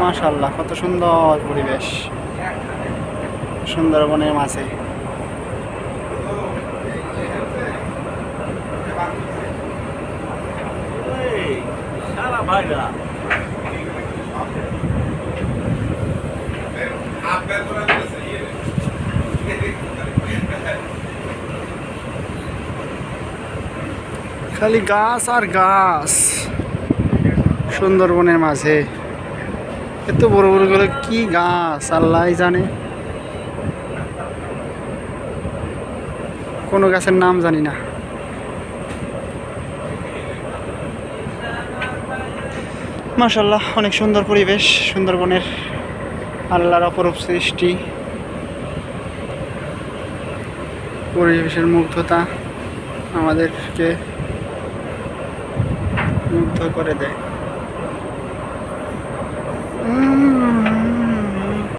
মাশাল্লাহ কত সুন্দর পরিবেশ। সুন্দরবনের মাঝে। ভাইরা। খালি গাছ আর গাছ। সুন্দরবনের মাঝে। এত বড় বড়গুলো কি গাছ, আল্লাহ জানে। কোনো গাছের নাম জানি না। মাশাল্লাহ অনেক সুন্দর পরিবেশ, সুন্দরবনের আল্লাহর অপরূপ সৃষ্টি। পরিবেশের মুগ্ধতা আমাদেরকে করে দেয়।